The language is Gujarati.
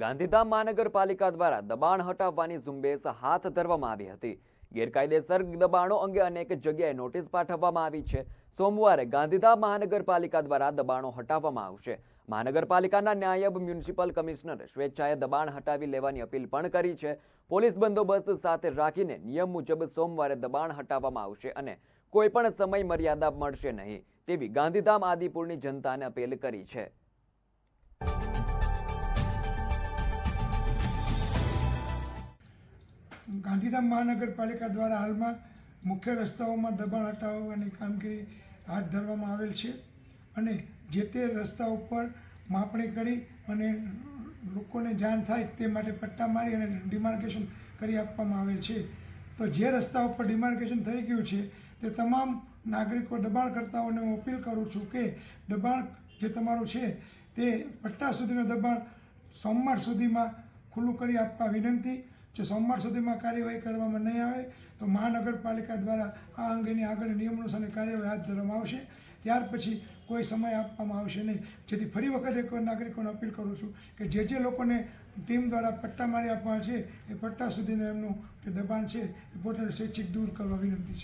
ગાંધીધામ મહાનગરપાલિકા દ્વારા દબાણ હટાવવાની ઝુંબેશ હાથ ધરવામાં આવી હતી. ગેરકાયદેસર દબાણો અંગે અનેક જગ્યાએ નોટિસ પાઠવવામાં આવી છે. સોમવારે ગાંધીધામ મહાનગરપાલિકા દ્વારા દબાણો હટાવવામાં આવશે. મહાનગરપાલિકાના નાયબ મ્યુનિસિપલ કમિશનરે સ્વેચ્છાએ દબાણ હટાવી લેવાની અપીલ પણ કરી છે. પોલીસ બંદોબસ્ત સાથે રાખીને નિયમ મુજબ સોમવારે દબાણ હટાવવામાં આવશે અને કોઈ પણ સમય મર્યાદા મળશે નહીં તેવી ગાંધીધામ આદિપુરની જનતાને અપીલ કરી છે. ગાંધીધામ મહાનગરપાલિકા દ્વારા હાલમાં મુખ્ય રસ્તાઓમાં દબાણ હટાવવાની કામગીરી હાથ ધરવામાં આવેલ છે અને જે તે રસ્તા ઉપર માપણી કરી અને લોકોને જાણ થાય તે માટે પટ્ટા મારી અને ડિમાર્કેશન કરી આપવામાં આવેલ છે. તો જે રસ્તા ઉપર ડિમાર્કેશન થઈ ગયું છે તે તમામ નાગરિકો દબાણકર્તાઓને હું અપીલ કરું છું કે દબાણ જે તમારું છે તે પટ્ટા સુધીનું દબાણ સોમવાર સુધીમાં ખુલ્લું કરી આપવા વિનંતી જો સોમવાર સુધીમાં કાર્યવાહી કરવામાં નહીં આવે, તો મહાનગરપાલિકા દ્વારા આ અંગેની આગળ નિયમનુસારની કાર્યવાહી હાથ ધરવામાં આવશે. ત્યાર પછી કોઈ સમય આપવામાં આવશે નહીં. જેથી ફરી વખત એક નાગરિકોને અપીલ કરું છું કે જે જે લોકોને ટીમ દ્વારા પટ્ટા મારી આપવા છે, એ પટ્ટા સુધીનું એમનું જે દબાણ છે, એ પોતાને સ્વૈચ્છિક દૂર કરવા વિનંતી છે.